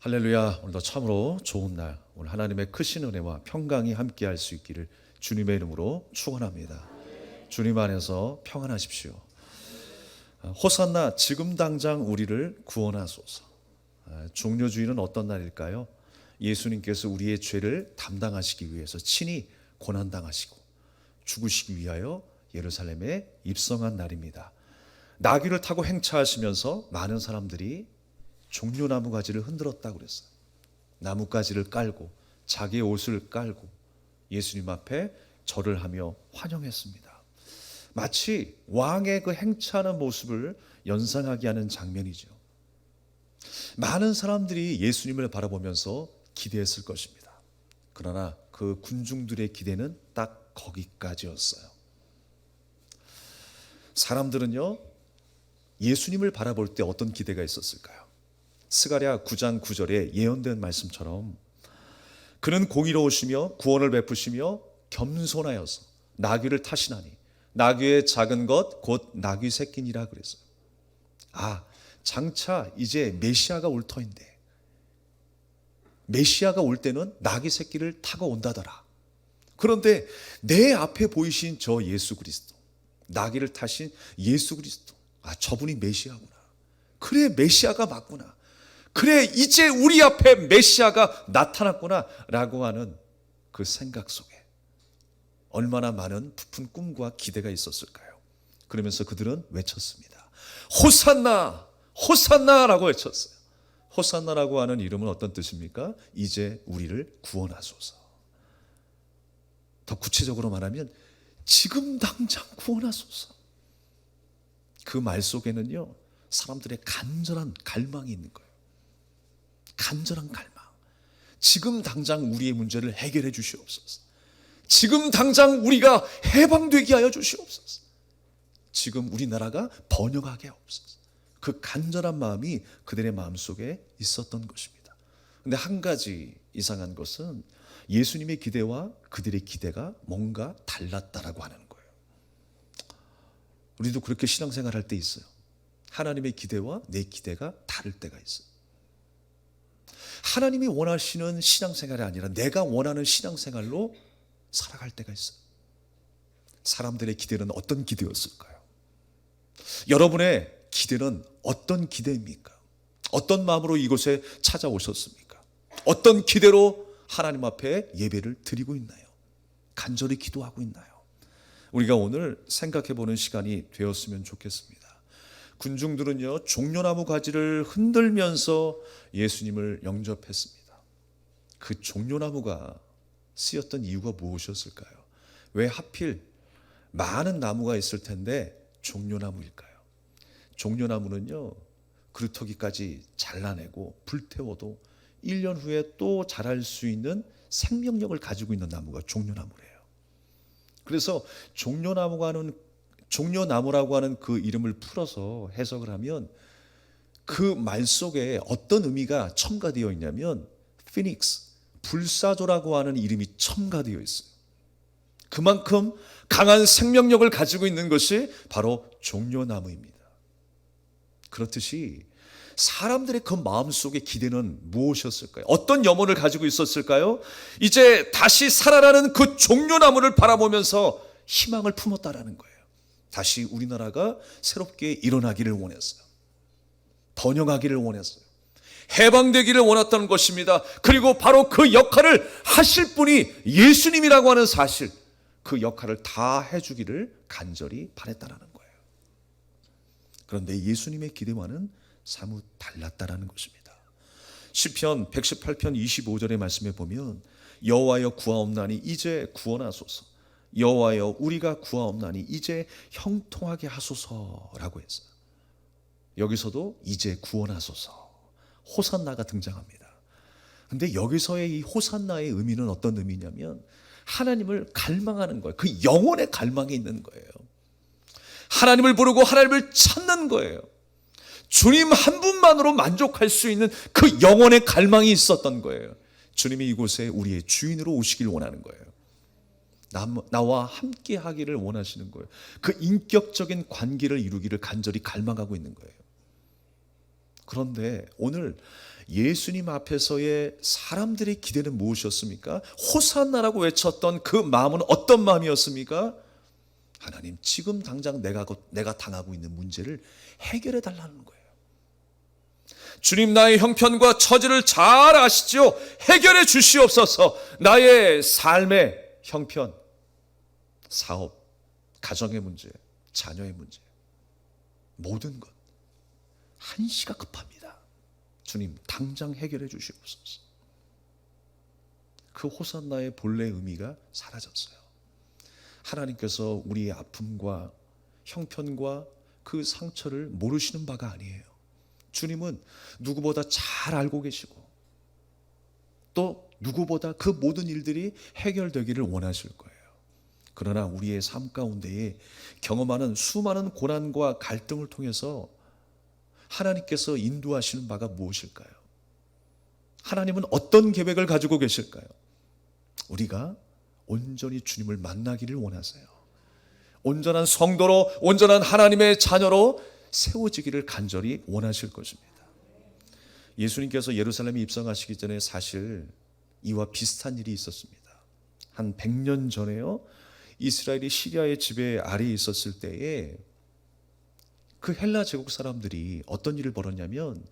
할렐루야. 오늘도 참으로 좋은 날. 오늘 하나님의 크신 은혜와 평강이 함께할 수 있기를 주님의 이름으로 축원합니다. 주님 안에서 평안하십시오. 아, 호산나 지금 당장 우리를 구원하소서. 아, 종료주의는 어떤 날일까요? 예수님께서 우리의 죄를 담당하시기 위해서 친히 고난 당하시고 죽으시기 위하여 예루살렘에 입성한 날입니다. 나귀를 타고 행차하시면서 많은 사람들이 종려나무 가지를 흔들었다고 그랬어요. 나뭇가지를 깔고 자기의 옷을 깔고 예수님 앞에 절을 하며 환영했습니다. 마치 왕의 그 행차하는 모습을 연상하게 하는 장면이죠. 많은 사람들이 예수님을 바라보면서 기대했을 것입니다. 그러나 그 군중들의 기대는 딱 거기까지였어요. 사람들은요, 예수님을 바라볼 때 어떤 기대가 있었을까요? 스가랴 9장 9절에 예언된 말씀처럼 그는 공의로우시며 구원을 베푸시며 겸손하여서 나귀를 타시나니 나귀의 작은 것 곧 나귀 새끼니라 그랬어요. 아, 장차 이제 메시아가 올 터인데 메시아가 올 때는 나귀 새끼를 타고 온다더라. 그런데 내 앞에 보이신 저 예수 그리스도, 나귀를 타신 예수 그리스도, 아, 저분이 메시아구나. 그래, 메시아가 맞구나. 그래, 이제 우리 앞에 메시아가 나타났구나. 라고 하는 그 생각 속에 얼마나 많은 부푼 꿈과 기대가 있었을까요? 그러면서 그들은 외쳤습니다. 호산나! 호산나 라고 외쳤어요. 호산나라고 하는 이름은 어떤 뜻입니까? 이제 우리를 구원하소서. 더 구체적으로 말하면 지금 당장 구원하소서. 그 말 속에는요, 사람들의 간절한 갈망이 있는 거예요. 간절한 갈망. 지금 당장 우리의 문제를 해결해 주시옵소서. 지금 당장 우리가 해방되게 하여 주시옵소서. 지금 우리나라가 번영하게 하옵소서. 그 간절한 마음이 그들의 마음 속에 있었던 것입니다. 근데 한 가지 이상한 것은 예수님의 기대와 그들의 기대가 뭔가 달랐다라고 하는 거예요. 우리도 그렇게 신앙생활 할 때 있어요. 하나님의 기대와 내 기대가 다를 때가 있어요. 하나님이 원하시는 신앙생활이 아니라 내가 원하는 신앙생활로 살아갈 때가 있어요. 사람들의 기대는 어떤 기대였을까요? 여러분의 기대는 어떤 기대입니까? 어떤 마음으로 이곳에 찾아오셨습니까? 어떤 기대로 하나님 앞에 예배를 드리고 있나요? 간절히 기도하고 있나요? 우리가 오늘 생각해 보는 시간이 되었으면 좋겠습니다. 군중들은요, 종려나무 가지를 흔들면서 예수님을 영접했습니다. 그 종려나무가 쓰였던 이유가 무엇이었을까요? 왜 하필 많은 나무가 있을 텐데 종려나무일까요? 종려나무는요, 그루터기까지 잘라내고 불태워도 1년 후에 또 자랄 수 있는 생명력을 가지고 있는 나무가 종려나무래요. 그래서 종려나무가 하는 종려나무라고 하는 그 이름을 풀어서 해석을 하면 그 말 속에 어떤 의미가 첨가되어 있냐면 피닉스 불사조라고 하는 이름이 첨가되어 있어요. 그만큼 강한 생명력을 가지고 있는 것이 바로 종려나무입니다. 그렇듯이 사람들의 그 마음속의 기대는 무엇이었을까요? 어떤 염원을 가지고 있었을까요? 이제 다시 살아나는 그 종려나무를 바라보면서 희망을 품었다라는 거예요. 다시 우리나라가 새롭게 일어나기를 원했어요. 번영하기를 원했어요. 해방되기를 원했던 것입니다. 그리고 바로 그 역할을 하실 분이 예수님이라고 하는 사실, 그 역할을 다 해주기를 간절히 바랬다라는 거예요. 그런데 예수님의 기대와는 사뭇 달랐다라는 것입니다. 시편 118편 25절의 말씀에 보면 여호와여 구하옵나니 이제 구원하소서. 여호와여 우리가 구하옵나니 이제 형통하게 하소서라고 했어요. 여기서도 이제 구원하소서. 호산나가 등장합니다. 근데 여기서의 이 호산나의 의미는 어떤 의미냐면 하나님을 갈망하는 거예요. 그 영혼의 갈망이 있는 거예요. 하나님을 부르고 하나님을 찾는 거예요. 주님 한 분만으로 만족할 수 있는 그 영혼의 갈망이 있었던 거예요. 주님이 이곳에 우리의 주인으로 오시길 원하는 거예요. 나와 함께 하기를 원하시는 거예요. 그 인격적인 관계를 이루기를 간절히 갈망하고 있는 거예요. 그런데 오늘 예수님 앞에서의 사람들의 기대는 무엇이었습니까? 호산나라고 외쳤던 그 마음은 어떤 마음이었습니까? 하나님, 지금 당장 내가, 내가 당하고 있는 문제를 해결해 달라는 거예요. 주님 나의 형편과 처지를 잘 아시죠? 해결해 주시옵소서. 나의 삶의 형편, 사업, 가정의 문제, 자녀의 문제, 모든 것 한시가 급합니다. 주님 당장 해결해 주시옵소서. 그 호산나의 본래 의미가 사라졌어요. 하나님께서 우리의 아픔과 형편과 그 상처를 모르시는 바가 아니에요. 주님은 누구보다 잘 알고 계시고 또 누구보다 그 모든 일들이 해결되기를 원하실 거예요. 그러나 우리의 삶 가운데에 경험하는 수많은 고난과 갈등을 통해서 하나님께서 인도하시는 바가 무엇일까요? 하나님은 어떤 계획을 가지고 계실까요? 우리가 온전히 주님을 만나기를 원하세요. 온전한 성도로, 온전한 하나님의 자녀로 세워지기를 간절히 원하실 것입니다. 예수님께서 예루살렘에 입성하시기 전에 사실 이와 비슷한 일이 있었습니다. 한 100년 전에요. 이스라엘이 시리아의 지배 아래에 있었을 때에 그 헬라 제국 사람들이 어떤 일을 벌였냐면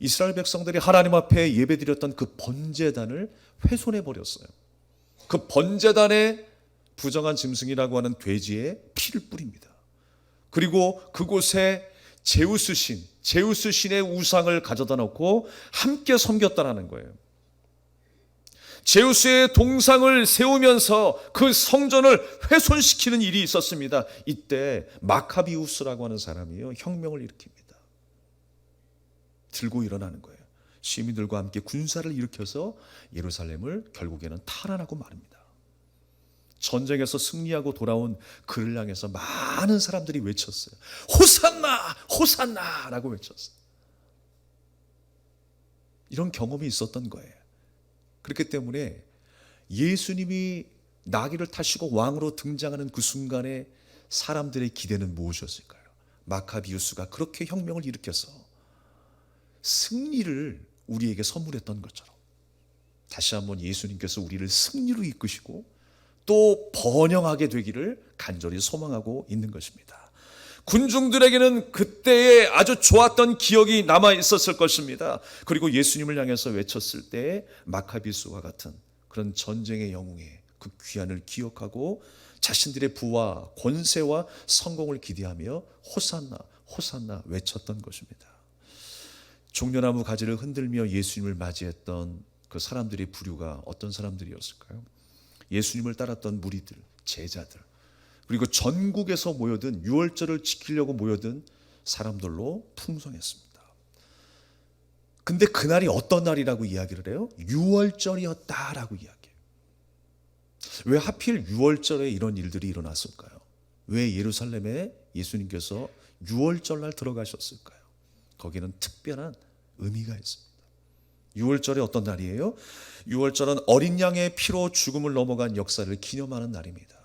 이스라엘 백성들이 하나님 앞에 예배드렸던 그 번제단을 훼손해 버렸어요. 그 번제단에 부정한 짐승이라고 하는 돼지의 피를 뿌립니다. 그리고 그곳에 제우스 신, 제우스 신의 우상을 가져다 놓고 함께 섬겼다라는 거예요. 제우스의 동상을 세우면서 그 성전을 훼손시키는 일이 있었습니다. 이때 마카비우스라고 하는 사람이요 혁명을 일으킵니다. 들고 일어나는 거예요. 시민들과 함께 군사를 일으켜서 예루살렘을 결국에는 탈환하고 말입니다. 전쟁에서 승리하고 돌아온 그를 향해서 많은 사람들이 외쳤어요. 호산나! 호산나! 라고 외쳤어요. 이런 경험이 있었던 거예요. 그렇기 때문에 예수님이 나귀를 타시고 왕으로 등장하는 그 순간에 사람들의 기대는 무엇이었을까요? 마카비우스가 그렇게 혁명을 일으켜서 승리를 우리에게 선물했던 것처럼 다시 한번 예수님께서 우리를 승리로 이끄시고 또 번영하게 되기를 간절히 소망하고 있는 것입니다. 군중들에게는 그때의 아주 좋았던 기억이 남아 있었을 것입니다. 그리고 예수님을 향해서 외쳤을 때 마카비스와 같은 그런 전쟁의 영웅의 그 귀환을 기억하고 자신들의 부와 권세와 성공을 기대하며 호산나 호산나 외쳤던 것입니다. 종려나무 가지를 흔들며 예수님을 맞이했던 그 사람들의 부류가 어떤 사람들이었을까요? 예수님을 따랐던 무리들, 제자들, 그리고 전국에서 모여든 유월절을 지키려고 모여든 사람들로 풍성했습니다. 근데 그날이 어떤 날이라고 이야기를 해요? 유월절이었다라고 이야기해요. 왜 하필 유월절에 이런 일들이 일어났을까요? 왜 예루살렘에 예수님께서 유월절 날 들어가셨을까요? 거기는 특별한 의미가 있습니다. 6월절이 어떤 날이에요? 6월절은 어린 양의 피로 죽음을 넘어간 역사를 기념하는 날입니다.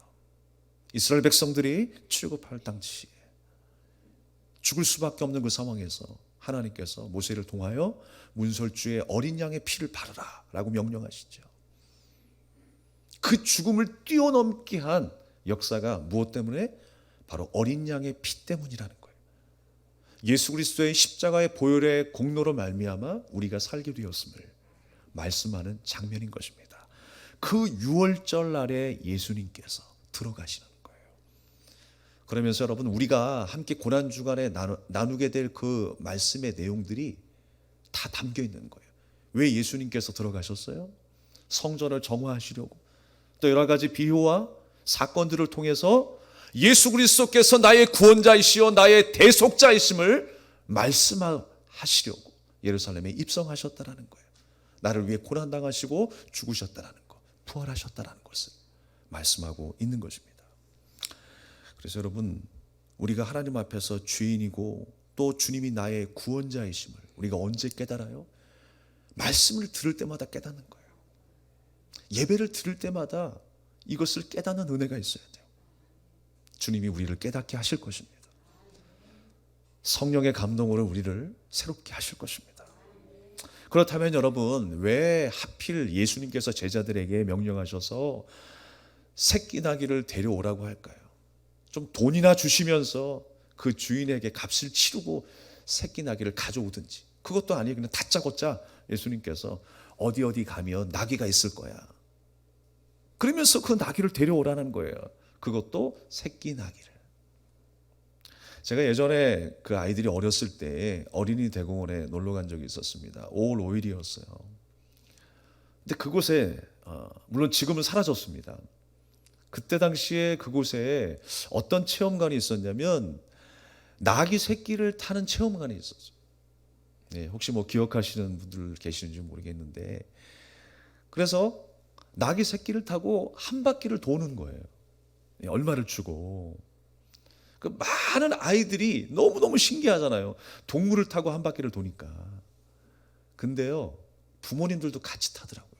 이스라엘 백성들이 출굽할 당시에 죽을 수밖에 없는 그 상황에서 하나님께서 모세를 통하여 문설주에 어린 양의 피를 바르라 라고 명령하시죠. 그 죽음을 뛰어넘게 한 역사가 무엇 때문에 바로 어린 양의 피 때문이라는 거예요. 예수 그리스도의 십자가의 보혈의 공로로 말미암아 우리가 살게 되었음을 말씀하는 장면인 것입니다. 그 유월절 날에 예수님께서 들어가시는. 그러면서 여러분 우리가 함께 고난 주간에 나누, 게 될 그 말씀의 내용들이 다 담겨 있는 거예요. 왜 예수님께서 들어가셨어요? 성전을 정화하시려고 또 여러 가지 비유와 사건들을 통해서 예수 그리스도께서 나의 구원자이시요 나의 대속자이심을 말씀하시려고 예루살렘에 입성하셨다라는 거예요. 나를 위해 고난 당하시고 죽으셨다라는 것, 부활하셨다라는 것을 말씀하고 있는 것입니다. 그래서 여러분 우리가 하나님 앞에서 주인이고 또 주님이 나의 구원자이심을 우리가 언제 깨달아요? 말씀을 들을 때마다 깨닫는 거예요. 예배를 들을 때마다 이것을 깨닫는 은혜가 있어야 돼요. 주님이 우리를 깨닫게 하실 것입니다. 성령의 감동으로 우리를 새롭게 하실 것입니다. 그렇다면 여러분, 왜 하필 예수님께서 제자들에게 명령하셔서 새끼 나귀를 데려오라고 할까요? 좀 돈이나 주시면서 그 주인에게 값을 치르고 새끼 나귀를 가져오든지. 그것도 아니에요. 그냥 다짜고짜 예수님께서 어디 어디 가면 나귀가 있을 거야. 그러면서 그 나귀를 데려오라는 거예요. 그것도 새끼 나귀를. 제가 예전에 그 아이들이 어렸을 때 어린이 대공원에 놀러 간 적이 있었습니다. 5월 5일이었어요. 근데 그곳에 어, 물론 지금은 사라졌습니다. 그때 당시에 그곳에 어떤 체험관이 있었냐면 나귀 새끼를 타는 체험관이 있었어요. 네, 혹시 뭐 기억하시는 분들 계시는지 모르겠는데 그래서 나귀 새끼를 타고 한 바퀴를 도는 거예요. 네, 얼마를 주고 그 많은 아이들이 너무 너무 신기하잖아요. 동물을 타고 한 바퀴를 도니까. 근데요, 부모님들도 같이 타더라고요. 네.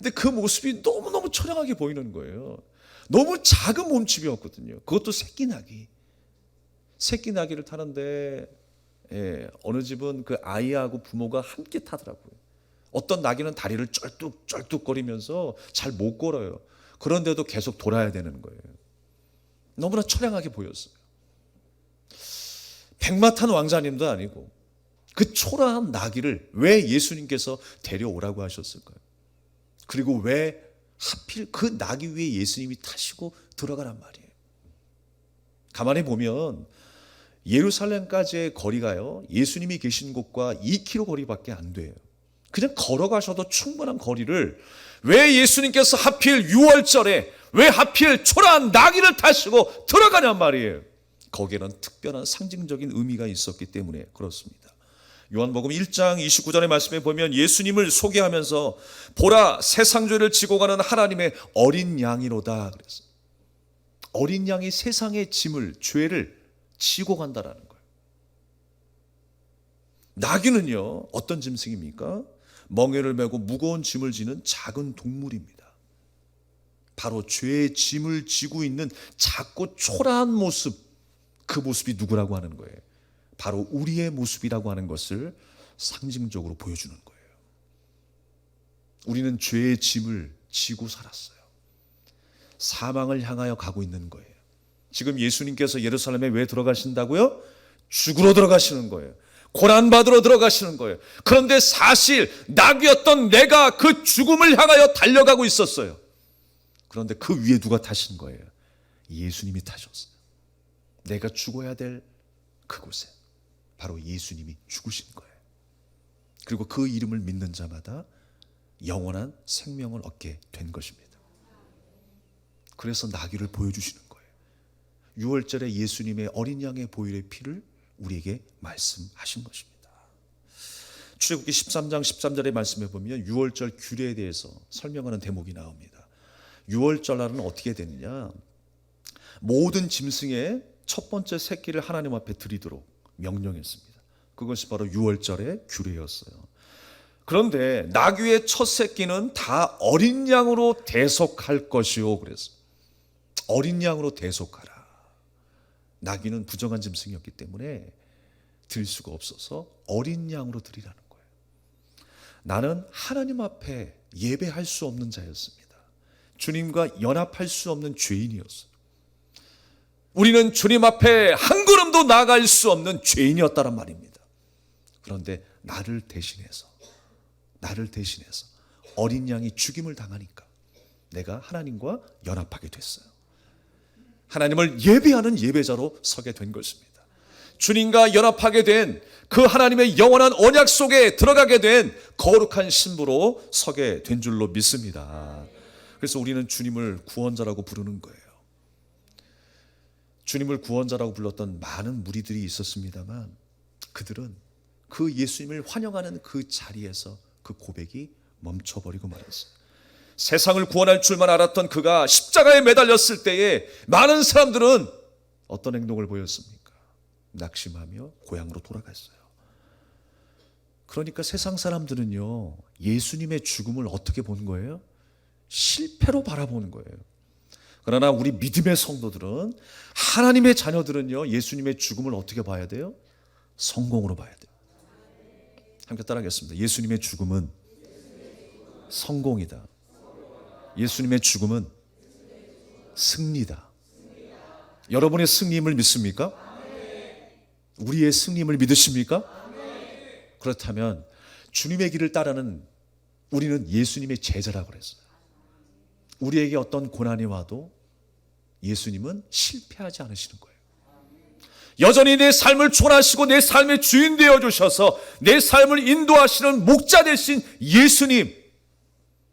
근데 그 모습이 너무너무 처량하게 보이는 거예요. 너무 작은 몸집이었거든요. 그것도 새끼 나귀. 새끼 나귀를 타는데, 예, 어느 집은 그 아이하고 부모가 함께 타더라고요. 어떤 나귀는 다리를 쩔뚝쩔뚝거리면서 잘 못 걸어요. 그런데도 계속 돌아야 되는 거예요. 너무나 처량하게 보였어요. 백마탄 왕자님도 아니고 그 초라한 나귀를 왜 예수님께서 데려오라고 하셨을까요? 그리고 왜 하필 그 나귀 위에 예수님이 타시고 들어가란 말이에요. 가만히 보면 예루살렘까지의 거리가요. 예수님이 계신 곳과 2km 거리밖에 안 돼요. 그냥 걸어가셔도 충분한 거리를 왜 예수님께서 하필 6월절에 왜 하필 초라한 나귀를 타시고 들어가냔 말이에요. 거기에는 특별한 상징적인 의미가 있었기 때문에 그렇습니다. 요한복음 1장 29절의 말씀에 보면 예수님을 소개하면서 보라 세상 죄를 지고 가는 하나님의 어린 양이로다 그래서 어린 양이 세상의 짐을 죄를 지고 간다라는 거예요. 나귀는요 어떤 짐승입니까? 멍에를 메고 무거운 짐을 지는 작은 동물입니다. 바로 죄의 짐을 지고 있는 작고 초라한 모습, 그 모습이 누구라고 하는 거예요? 바로 우리의 모습이라고 하는 것을 상징적으로 보여주는 거예요. 우리는 죄의 짐을 지고 살았어요. 사망을 향하여 가고 있는 거예요. 지금 예수님께서 예루살렘에 왜 들어가신다고요? 죽으러 들어가시는 거예요. 고난 받으러 들어가시는 거예요. 그런데 사실 낙이었던 내가 그 죽음을 향하여 달려가고 있었어요. 그런데 그 위에 누가 타신 거예요? 예수님이 타셨어요. 내가 죽어야 될 그곳에 바로 예수님이 죽으신 거예요. 그리고 그 이름을 믿는 자마다 영원한 생명을 얻게 된 것입니다. 그래서 나귀를 보여주시는 거예요. 6월절에 예수님의 어린 양의 보혈의 피를 우리에게 말씀하신 것입니다. 출애굽기 13장 13절의 말씀에 보면 6월절 규례에 대해서 설명하는 대목이 나옵니다. 6월절 날은 어떻게 되느냐? 모든 짐승의 첫 번째 새끼를 하나님 앞에 드리도록 명령했습니다. 그것이 바로 6월절의 규례였어요. 그런데 나귀의 첫 새끼는 다 어린 양으로 대속할 것이요. 그래서 어린 양으로 대속하라. 나귀는 부정한 짐승이었기 때문에 드릴 수가 없어서 어린 양으로 드리라는 거예요. 나는 하나님 앞에 예배할 수 없는 자였습니다. 주님과 연합할 수 없는 죄인이었어요. 우리는 주님 앞에 한 걸음도 나갈 수 없는 죄인이었다란 말입니다. 그런데 나를 대신해서 나를 대신해서 어린 양이 죽임을 당하니까 내가 하나님과 연합하게 됐어요. 하나님을 예배하는 예배자로 서게 된 것입니다. 주님과 연합하게 된 그 하나님의 영원한 언약 속에 들어가게 된 거룩한 신부로 서게 된 줄로 믿습니다. 그래서 우리는 주님을 구원자라고 부르는 거예요. 주님을 구원자라고 불렀던 많은 무리들이 있었습니다만 그들은 그 예수님을 환영하는 그 자리에서 그 고백이 멈춰버리고 말았어요. 세상을 구원할 줄만 알았던 그가 십자가에 매달렸을 때에 많은 사람들은 어떤 행동을 보였습니까? 낙심하며 고향으로 돌아갔어요. 그러니까 세상 사람들은요, 예수님의 죽음을 어떻게 본 거예요? 실패로 바라보는 거예요. 그러나 우리 믿음의 성도들은 하나님의 자녀들은요 예수님의 죽음을 어떻게 봐야 돼요? 성공으로 봐야 돼요. 함께 따라하겠습니다. 예수님의 죽음은 성공이다. 예수님의 죽음은 승리다. 여러분의 승리임을 믿습니까? 우리의 승리임을 믿으십니까? 그렇다면 주님의 길을 따르는 우리는 예수님의 제자라고 그랬어요. 우리에게 어떤 고난이 와도 예수님은 실패하지 않으시는 거예요. 여전히 내 삶을 초라하시고 내 삶의 주인 되어 주셔서 내 삶을 인도하시는 목자 되신 예수님.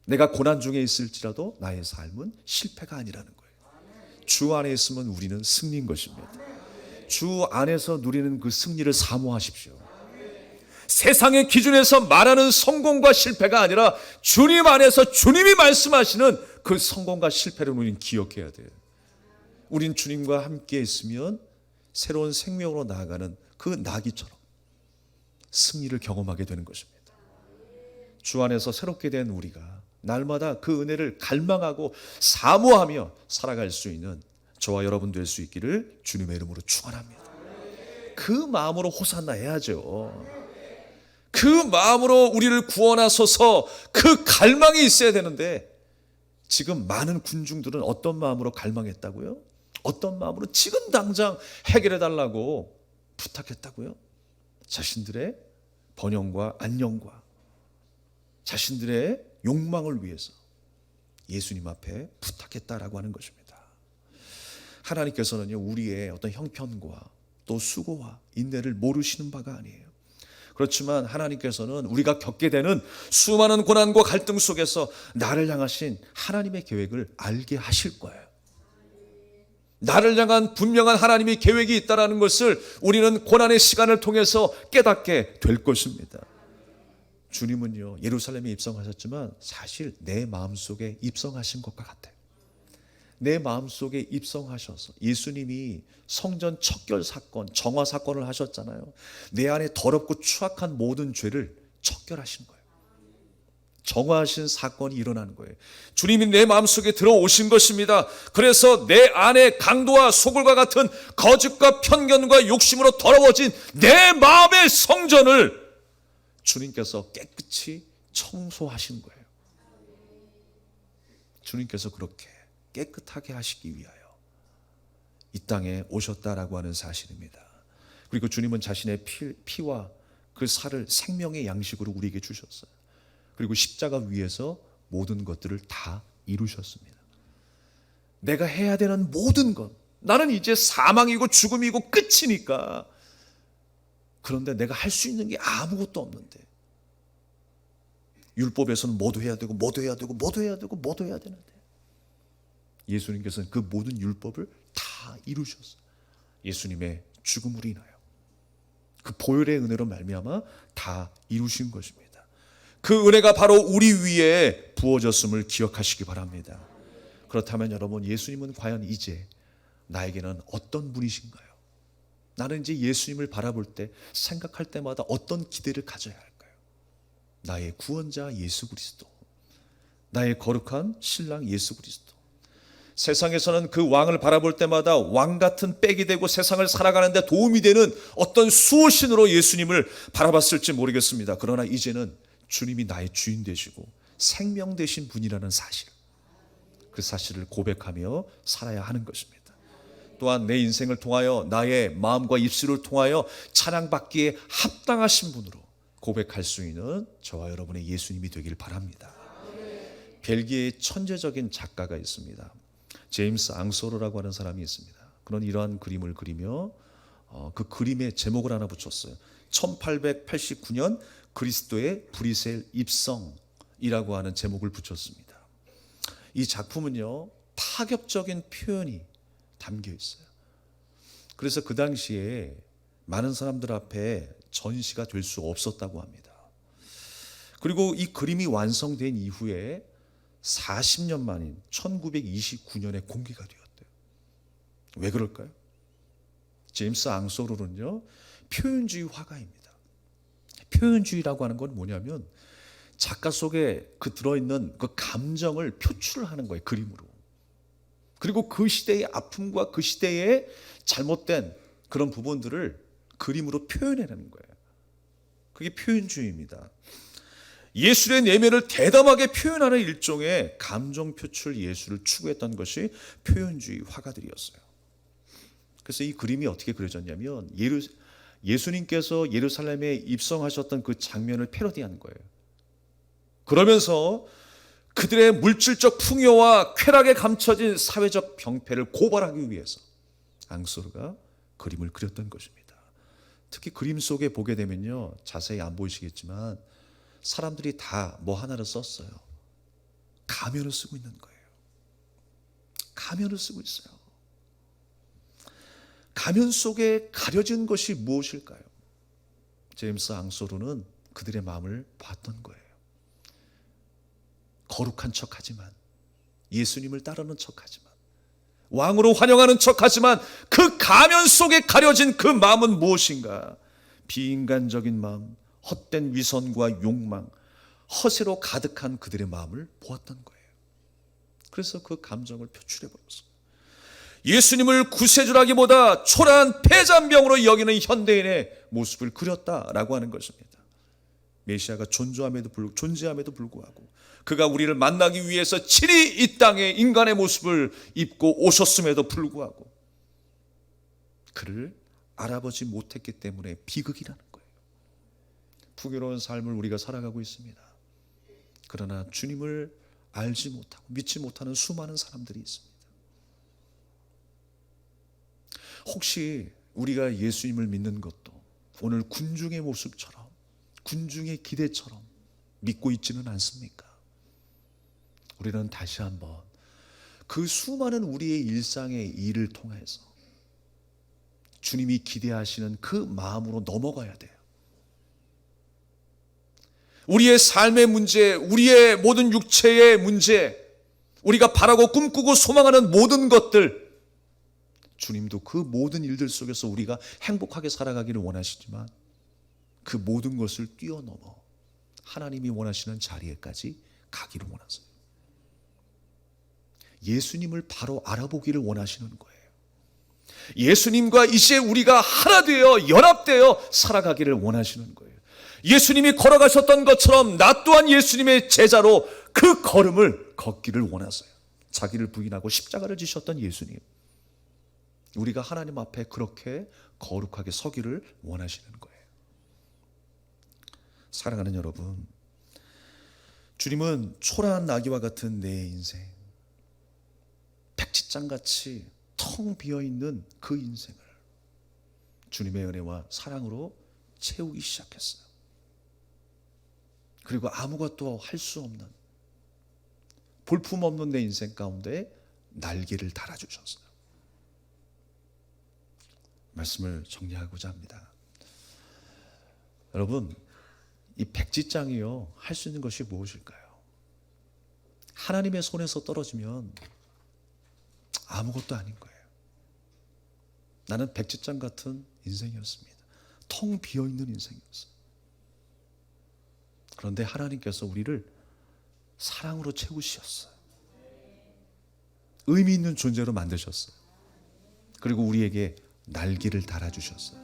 내가 고난 중에 있을지라도 나의 삶은 실패가 아니라는 거예요. 주 안에 있으면 우리는 승리인 것입니다. 주 안에서 누리는 그 승리를 사모하십시오. 세상의 기준에서 말하는 성공과 실패가 아니라 주님 안에서 주님이 말씀하시는 그 성공과 실패를 우리는 기억해야 돼요. 우린 주님과 함께 있으면 새로운 생명으로 나아가는 그 나기처럼 승리를 경험하게 되는 것입니다. 주 안에서 새롭게 된 우리가 날마다 그 은혜를 갈망하고 사모하며 살아갈 수 있는 저와 여러분 될 수 있기를 주님의 이름으로 축원합니다. 그 마음으로 호산나 해야죠. 그 마음으로 우리를 구원하소서 그 갈망이 있어야 되는데 지금 많은 군중들은 어떤 마음으로 갈망했다고요? 어떤 마음으로 지금 당장 해결해 달라고 부탁했다고요? 자신들의 번영과 안녕과 자신들의 욕망을 위해서 예수님 앞에 부탁했다라고 하는 것입니다. 하나님께서는요, 우리의 어떤 형편과 또 수고와 인내를 모르시는 바가 아니에요. 그렇지만 하나님께서는 우리가 겪게 되는 수많은 고난과 갈등 속에서 나를 향하신 하나님의 계획을 알게 하실 거예요. 나를 향한 분명한 하나님의 계획이 있다라는 것을 우리는 고난의 시간을 통해서 깨닫게 될 것입니다. 주님은요, 예루살렘에 입성하셨지만 사실 내 마음속에 입성하신 것과 같아요. 내 마음속에 입성하셔서 예수님이 성전 척결 사건, 정화 사건을 하셨잖아요. 내 안에 더럽고 추악한 모든 죄를 척결하신 거예요. 정화하신 사건이 일어나는 거예요. 주님이 내 마음속에 들어오신 것입니다. 그래서 내 안에 강도와 소굴과 같은 거짓과 편견과 욕심으로 더러워진 내 마음의 성전을 주님께서 깨끗이 청소하신 거예요. 주님께서 그렇게 깨끗하게 하시기 위하여 이 땅에 오셨다라고 하는 사실입니다. 그리고 주님은 자신의 피, 피와 그 살을 생명의 양식으로 우리에게 주셨어요. 그리고 십자가 위에서 모든 것들을 다 이루셨습니다. 내가 해야 되는 모든 것. 나는 이제 사망이고 죽음이고 끝이니까. 그런데 내가 할 수 있는 게 아무것도 없는데. 율법에서는 뭐도 해야 되고, 뭐도 해야 되고, 뭐도 해야 되고, 뭐도 해야 되는데. 예수님께서는 그 모든 율법을 다 이루셨어요. 예수님의 죽음으로 인하여. 그 보혈의 은혜로 말미암아 다 이루신 것입니다. 그 은혜가 바로 우리 위에 부어졌음을 기억하시기 바랍니다. 그렇다면 여러분 예수님은 과연 이제 나에게는 어떤 분이신가요? 나는 이제 예수님을 바라볼 때 생각할 때마다 어떤 기대를 가져야 할까요? 나의 구원자 예수 그리스도. 나의 거룩한 신랑 예수 그리스도. 세상에서는 그 왕을 바라볼 때마다 왕 같은 백이 되고 세상을 살아가는데 도움이 되는 어떤 수호신으로 예수님을 바라봤을지 모르겠습니다. 그러나 이제는 주님이 나의 주인 되시고 생명 되신 분이라는 사실. 그 사실을 고백하며 살아야 하는 것입니다. 또한 내 인생을 통하여 나의 마음과 입술을 통하여 찬양받기에 합당하신 분으로 고백할 수 있는 저와 여러분의 예수님이 되길 바랍니다. 벨기에의 천재적인 작가가 있습니다. 제임스 앙소로라고 하는 사람이 있습니다. 그런 이러한 그림을 그리며 어, 그 그림에 제목을 하나 붙였어요. 1889년 그리스도의 브리셀 입성이라고 하는 제목을 붙였습니다. 이 작품은요 파격적인 표현이 담겨 있어요. 그래서 그 당시에 많은 사람들 앞에 전시가 될 수 없었다고 합니다. 그리고 이 그림이 완성된 이후에 40년 만인 1929년에 공개가 되었대요. 왜 그럴까요? 제임스 앙소로는요, 표현주의 화가입니다. 표현주의라고 하는 건 뭐냐면 작가 속에 그 들어있는 그 감정을 표출하는 거예요, 그림으로. 그리고 그 시대의 아픔과 그 시대의 잘못된 그런 부분들을 그림으로 표현해내는 거예요. 그게 표현주의입니다. 예술의 내면을 대담하게 표현하는 일종의 감정 표출 예술을 추구했던 것이 표현주의 화가들이었어요. 그래서 이 그림이 어떻게 그려졌냐면 예루, 예수님께서 예루살렘에 입성하셨던 그 장면을 패러디한 거예요. 그러면서 그들의 물질적 풍요와 쾌락에 감춰진 사회적 병폐를 고발하기 위해서 앙소르가 그림을 그렸던 것입니다. 특히 그림 속에 보게 되면요. 자세히 안 보이시겠지만 사람들이 다 뭐 하나를 썼어요. 가면을 쓰고 있는 거예요. 가면을 쓰고 있어요. 가면 속에 가려진 것이 무엇일까요? 제임스 앙소르는 그들의 마음을 봤던 거예요. 거룩한 척 하지만 예수님을 따르는 척 하지만 왕으로 환영하는 척 하지만 그 가면 속에 가려진 그 마음은 무엇인가? 비인간적인 마음, 헛된 위선과 욕망, 허세로 가득한 그들의 마음을 보았던 거예요. 그래서 그 감정을 표출해 버렸어요. 예수님을 구세주라기보다 초라한 폐잔병으로 여기는 현대인의 모습을 그렸다라고 하는 것입니다. 메시아가 존재함에도 불구 존재함에도 불구하고 그가 우리를 만나기 위해서 친히 이 땅에 인간의 모습을 입고 오셨음에도 불구하고 그를 알아보지 못했기 때문에 비극이라는 거예요. 풍요로운 삶을 우리가 살아가고 있습니다. 그러나 주님을 알지 못하고 믿지 못하는 수많은 사람들이 있습니다. 혹시 우리가 예수님을 믿는 것도 오늘 군중의 모습처럼 군중의 기대처럼 믿고 있지는 않습니까? 우리는 다시 한번 그 수많은 우리의 일상의 일을 통해서 주님이 기대하시는 그 마음으로 넘어가야 돼요. 우리의 삶의 문제, 우리의 모든 육체의 문제, 우리가 바라고 꿈꾸고 소망하는 모든 것들, 주님도 그 모든 일들 속에서 우리가 행복하게 살아가기를 원하시지만 그 모든 것을 뛰어넘어 하나님이 원하시는 자리에까지 가기를 원하세요. 예수님을 바로 알아보기를 원하시는 거예요. 예수님과 이제 우리가 하나 되어 연합되어 살아가기를 원하시는 거예요. 예수님이 걸어가셨던 것처럼 나 또한 예수님의 제자로 그 걸음을 걷기를 원하세요. 자기를 부인하고 십자가를 지셨던 예수님. 우리가 하나님 앞에 그렇게 거룩하게 서기를 원하시는 거예요. 사랑하는 여러분, 주님은 초라한 나귀와 같은 내 인생, 백지장 같이 텅 비어 있는 그 인생을 주님의 은혜와 사랑으로 채우기 시작했어요. 그리고 아무것도 할 수 없는 볼품 없는 내 인생 가운데 날개를 달아주셨어요. 말씀을 정리하고자 합니다. 여러분, 이 백지장이요, 할 수 있는 것이 무엇일까요? 하나님의 손에서 떨어지면 아무것도 아닌 거예요. 나는 백지장 같은 인생이었습니다. 텅 비어 있는 인생이었어요. 그런데 하나님께서 우리를 사랑으로 채우셨어요. 의미 있는 존재로 만드셨어요. 그리고 우리에게 날개를 달아주셨어요.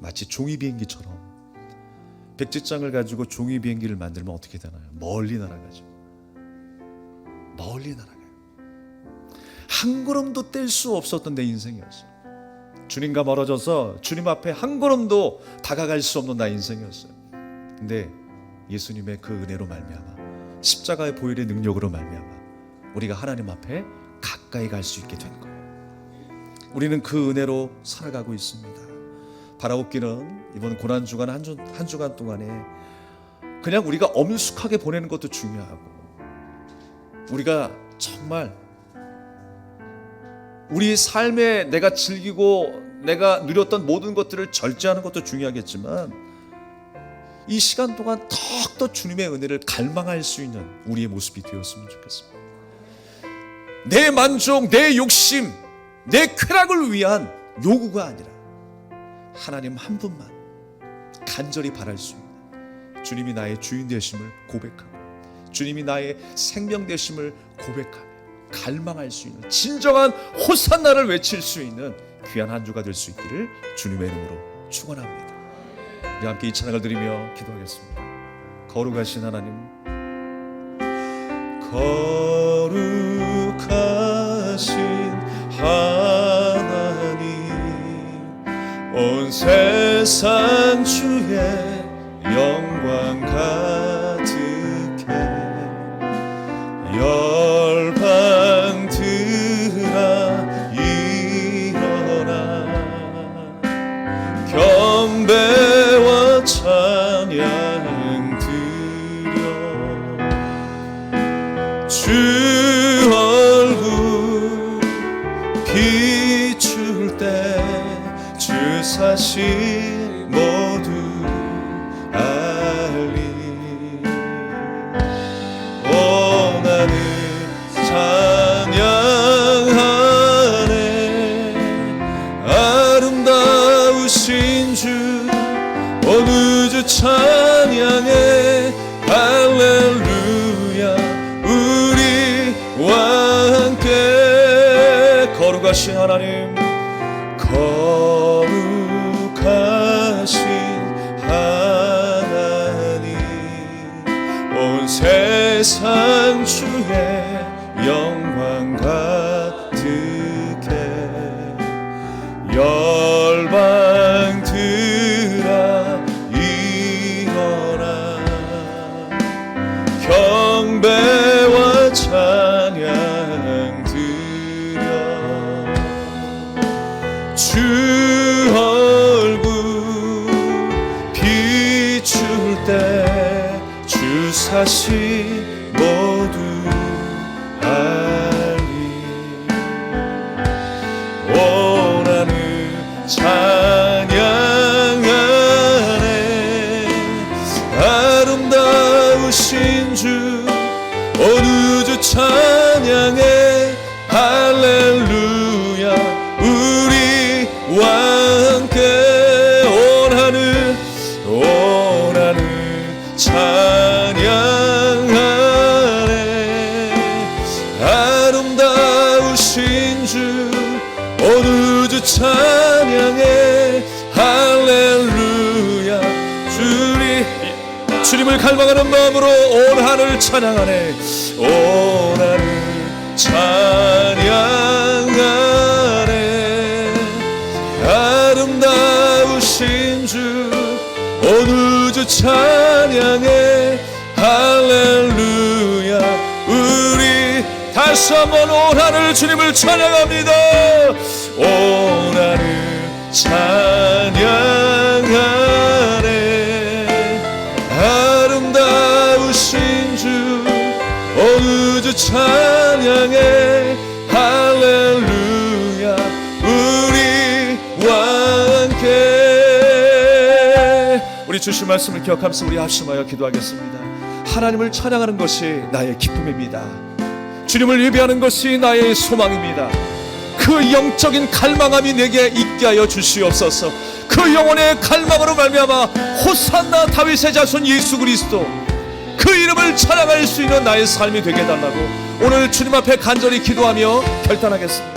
마치 종이 비행기처럼 백지장을 가지고 종이 비행기를 만들면 어떻게 되나요? 멀리 날아가죠. 멀리 날아가요. 한 걸음도 뗄 수 없었던 내 인생이었어요. 주님과 멀어져서 주님 앞에 한 걸음도 다가갈 수 없는 나 인생이었어요. 근데 예수님의 그 은혜로 말미암아 십자가의 보혈의 능력으로 말미암아 우리가 하나님 앞에 가까이 갈 수 있게 된 거예요. 우리는 그 은혜로 살아가고 있습니다. 바라옵기는 이번 고난 주간 한, 주, 한 주간 동안에 그냥 우리가 엄숙하게 보내는 것도 중요하고 우리가 정말 우리 삶에 내가 즐기고 내가 누렸던 모든 것들을 절제하는 것도 중요하겠지만 이 시간 동안 더욱더 주님의 은혜를 갈망할 수 있는 우리의 모습이 되었으면 좋겠습니다. 내 만족, 내 욕심, 내 쾌락을 위한 요구가 아니라 하나님 한 분만 간절히 바랄 수 있는 주님이 나의 주인 되심을 고백하고 주님이 나의 생명 되심을 고백하며 갈망할 수 있는 진정한 호산나를 외칠 수 있는 귀한 한 주가 될 수 있기를 주님의 이름으로 축원합니다. 우리 함께 이 찬양을 드리며 기도하겠습니다. 거룩하신 하나님 거 온 세상 주의 어느 주 찬양해. 할렐루야. 우리와 함께 거룩하신 하나님 갈망하는 마음으로 온 하늘 찬양하네 온 하늘 찬양하네 아름다우신 주 어느 주 찬양해 할렐루야. 우리 다시 한번 온 하늘 주님을 찬양합니다. 온 하늘 찬양 주신 말씀을 기억하면서 우리 합심하여 기도하겠습니다. 하나님을 찬양하는 것이 나의 기쁨입니다. 주님을 예배하는 것이 나의 소망입니다. 그 영적인 갈망함이 내게 있게 하여 주시옵소서. 그 영혼의 갈망으로 말미암아 호산나 다윗의 자손 예수 그리스도 그 이름을 찬양할 수 있는 나의 삶이 되게 해달라고 오늘 주님 앞에 간절히 기도하며 결단하겠습니다